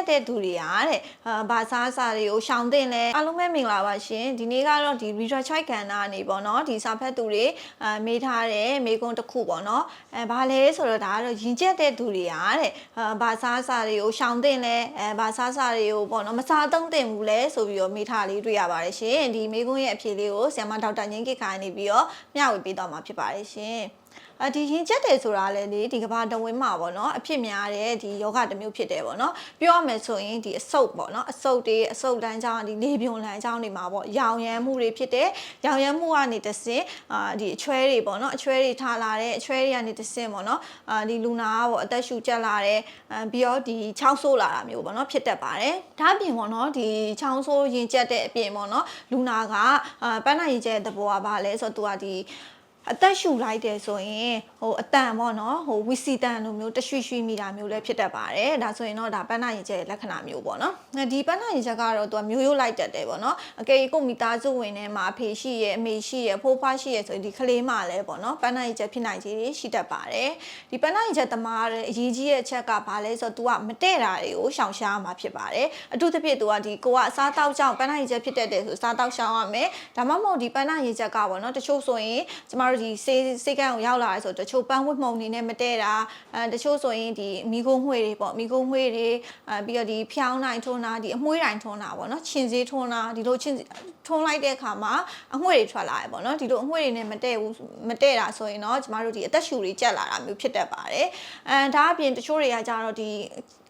က်တဲ့သူတွေကတဲ့အာဘာစားစားတွေကိုရှောင်တင်လဲအားလုံးပဲမင်္ဂလာပါရှင်ဒီနေ့ကတော့ဒီ reader choice ကဏ္ဍကနေပေါ့နော်ဒီစာဖတ်သူတွေအာမေးထားတဲ့မေးခွန်းတစ်ခုပေါ့နော်အဲဘာလဲဆိုတော့ဒါကတော့ရင်ကျက်တဲ့သူတွေကတဲ့အာဘာစားစားတွေကိုရှောင်တင်လဲအဲဘာစားစားတွေကိုပေါ့နော်မစားသုံးတင်ဘူးလဲဆိုပြီးတော့မေးထားလေးတွေ့ရပါတယ်ရှင်ဒီမေးခွန်းရဲ့အဖြေလေးကိုဆရာမဒေါက်တာငင်းကိခိုင်နေပြီးတော့မျှဝေပေးတော့မှာဖြစ်ပါတယ်ရှင် အဒီရင်ချက်တယ်ဆိုတာလည်းလေဒီကဘာတဝင်းမှာပေါ့နော်အဖြစ်များတဲ့ဒီယောဂတစ်မျိုးဖြစ်တယ်ပေါ့နော်ပြောရမယ်ဆိုရင်ဒီအဆုပ်ပေါ့နော်အဆုပ်တွေအဆုပ်တန်းချောင်းဒီလေပြုံလန်းချောင်းတွေမှာပေါ့ရောင်ရမ်းမှုတွေဖြစ်တယ်ရောင်ရမ်းမှုကနေတဆင့်အာဒီအချွဲတွေပေါ့နော်အချွဲတွေထားလာတဲ့အချွဲတွေကနေတဆင့်ပေါ့နော်အာဒီလူနာကပေါ့အသက်ရှူကျက်လာတဲ့အာပြီးတော့ဒီချောင်းဆိုးလာတာမျိုးပေါ့နော်ဖြစ်တတ်ပါတယ်ဒါအပြင်ပေါ့နော်ဒီချောင်းဆိုးရင်ကျက်တဲ့အပြင်ပေါ့နော်လူနာကအာပန်းနာရင်ကျက်တဲ့သဘောကဘာလဲဆိုတော့သူကဒီ အသက်ရှူလိုက်တယ်ဆိုရင်ဟိုအတန်ပေါ့နော်ဟိုဝီစီတန်လိုမျိုးတရွှီရွှီမိတာမျိုးလည်းဖြစ်တတ်ပါတယ်ဒါဆိုရင်တော့ဒါပန်းနာရင်ကျက်ရဲ့လက္ခဏာမျိုးပေါ့နော်ဒီပန်းနာရင်ချက်ကတော့သူကမျိုးရိုးလိုက်တတ်တယ်ပေါ့နော်အကယ်၍ကိုမိသားစုဝင်ထဲမှာအဖေရှိရဲ့အမေရှိရဲ့ဖိုးဖွားရှိရဲ့ဆိုရင်ဒီကလေးမလည်းပေါ့နော်ပန်းနာရင်ချက်ဖြစ်နိုင်ခြေရှိတတ်ပါတယ်ဒီပန်းနာရင်ချက်သမားရဲ့အရေးကြီးတဲ့အချက်ကဘာလဲဆိုတော့ तू ကမတဲ့တာတွေကိုရှောင်ရှားမှာဖြစ်ပါတယ်အထူးသဖြင့် तू ကဒီကိုကအစားတောက်ကြောင့်ပန်းနာရင်ချက်ဖြစ်တတ်တယ်ဆိုစားတောက်ရှောင်ရမယ်ဒါမှမဟုတ်ဒီပန်းနာရင်ချက်ကပေါ့နော်တချို့ဆိုရင်ကျမတို့ဒီစေးစေးကန်းကိုရောက်လာရဲဆိုတချို့ပန်းဝတ်မှုံနေနဲ့မတဲ့တာအဲတချို့ဆိုရင်ဒီမိကုံးမှွေတွေပေါ့မိကုံးမှွေတွေအဲပြီးတော့ဒီဖျောင်းနိုင်ထွန်းတာဒီအမွှေးတိုင်းထွန်းတာပေါ့နော်ခြင်စေးထွန်းတာဒီလိုခြင်ထွန်းလိုက်တဲ့အခါမှာအမွှေးတွေထွက်လာရပေါ့နော်ဒီလိုအမွှေးတွေနဲ့မတဲ့ဘူးမတဲ့တာဆိုရင်တော့ကျမတို့ဒီအသက်ရှူတွေကျက်လာတာမျိုးဖြစ်တတ်ပါတယ်အဲဒါအပြင်တချို့တွေကကြတော့ဒီ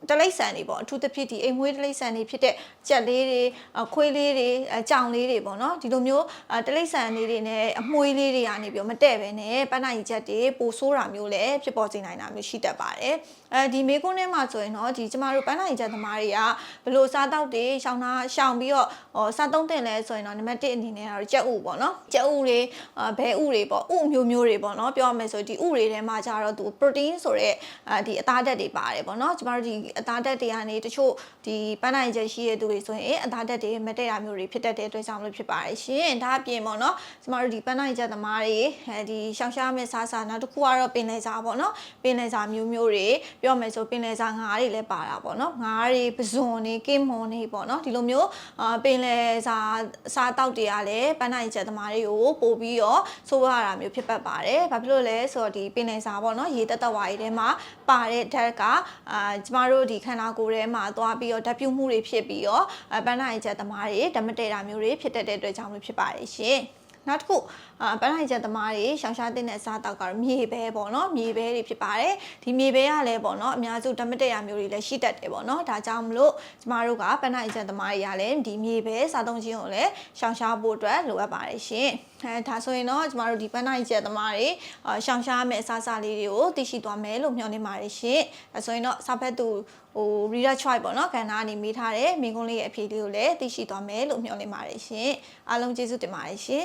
တလိမ့်ဆန်တွေပေါ့အထူးသဖြင့်ဒီအိမ်မွေးတလိမ့်ဆန်တွေဖြစ်တဲ့ကြက်လေးတွေအခွေးလေးတွေအကြောင်လေးတွေပေါ့နော်ဒီလိုမျိုးအတလိမ့်ဆန်လေးတွေနဲ့အမွှေးလေးတွေကနေပြီးတော့မတဲ့ပဲနဲ့ပန်းနိုင်ချက်တွေပိုဆိုးတာမျိုးလည်းဖြစ်ပေါ်စေနိုင်တာမျိုးရှိတတ်ပါတယ်အဲဒီမေကွန်းထဲမှာဆိုရင်တော့ဒီကျမတို့ပန်းနိုင်ချက်သမားတွေကဘယ်လိုစားတောက်တွေရှောင်းတာရှောင်းပြီးတော့ဟောစားသုံးတင်လဲဆိုရင်တော့နံပါတ်1အနေနဲ့ကတော့ကြက်ဥပေါ့နော်ကြက်ဥတွေအာဘဲဥတွေပေါ့ဥမျိုးမျိုးတွေပေါ့နော်ပြောရမယ်ဆိုဒီဥတွေထဲမှာကြတော့သူ protein ဆိုတဲ့အာဒီအသားဓာတ်တွေပါတယ်ပေါ့နော်ကျမတို့ဒီအသားဓာတ်တွေကနေတချို့ဒီပန်းနိုင်ချက်ရှိတဲ့သူတွေဆိုရင်အသားဓာတ်တွေမတည့်တာမျိုးတွေဖြစ်တတ်တဲ့အတွက်ကြောင့်လို့ဖြစ်ပါတယ်ရှင်ဒါအပြင်ပေါ့နော်ကျမတို့ဒီပန်းနိုင်ချက်သမားတွေအဲဒီရှောင်ရှားမဲ့စားစားနောက်တစ်ခုကတော့ပင်လယ်စာပေါ့နော်ပင်လယ်စာမျိုးမျိုးတွေပြောမယ်ဆိုပင်လယ်စာငါးတွေလည်းပါတာပေါ့နော်ငါးတွေပဇွန်တွေကင်းမွန်တွေပေါ့နော်ဒီလိုမျိုးအာပင်လယ်စာစားတောက်တွေကလည်းပန်းနိုင်ချက်သမားတွေကိုပို့ပြီးတော့ဆိုးရတာမျိုးဖြစ်ပတ်ပါတယ်ဘာဖြစ်လို့လဲဆိုတော့ဒီပင်လယ်စာပေါ့နော်ရေတက်တက်ဝါရီထဲမှာပါတဲ့ဓာတ်ကအာကျမတို့ဒီခန္ဓာကိုယ်ထဲမှာသွားပြီးတော့ဓာတ်ပြုတ်မှုတွေဖြစ်ပြီးတော့ပန်းနိုင်ချက်သမားတွေဓာတ်မတည့်တာမျိုးတွေဖြစ်တတ်တဲ့အတွက်ကြောင့်လို့ဖြစ်ပါတယ်ရှင် နောက်တစ်ခုအာပန်းလိုက်ချက်သမားတွေရှောင်ရှားတဲ့စားတောက်ကတော့မြေပဲပေါ့နော်မြေပဲတွေဖြစ်ပါတယ်ဒီမြေပဲကလည်းပေါ့နော်အများစုဓမ္မတရားမျိုးတွေလည်းရှိတတ်တယ်ပေါ့နော်ဒါကြောင့်မလို့ကျမတို့ကပန်းလိုက်ချက်သမားတွေကလည်းဒီမြေပဲစားသုံးခြင်းကိုလည်းရှောင်ရှားဖို့အတွက်လိုအပ်ပါတယ်ရှင်အဲဒါဆိုရင်တော့ကျမတို့ဒီပန်းလိုက်ချက်သမားတွေအာရှောင်ရှားမယ့်အစားအစာလေးတွေကိုသိရှိသွားမယ်လို့မျှော်လင့်ပါတယ်ရှင်အဲဆိုရင်တော့စာဖက်သူဟို reader choice ပေါ့နော်ကဏ္ဍအနေမိထားတဲ့မိန်းကုန်းလေးရဲ့အဖြေလေးကိုလည်းသိရှိသွားမယ်လို့မျှော်လင့်ပါတယ်ရှင်အားလုံးကျေးဇူးတင်ပါတယ်ရှင်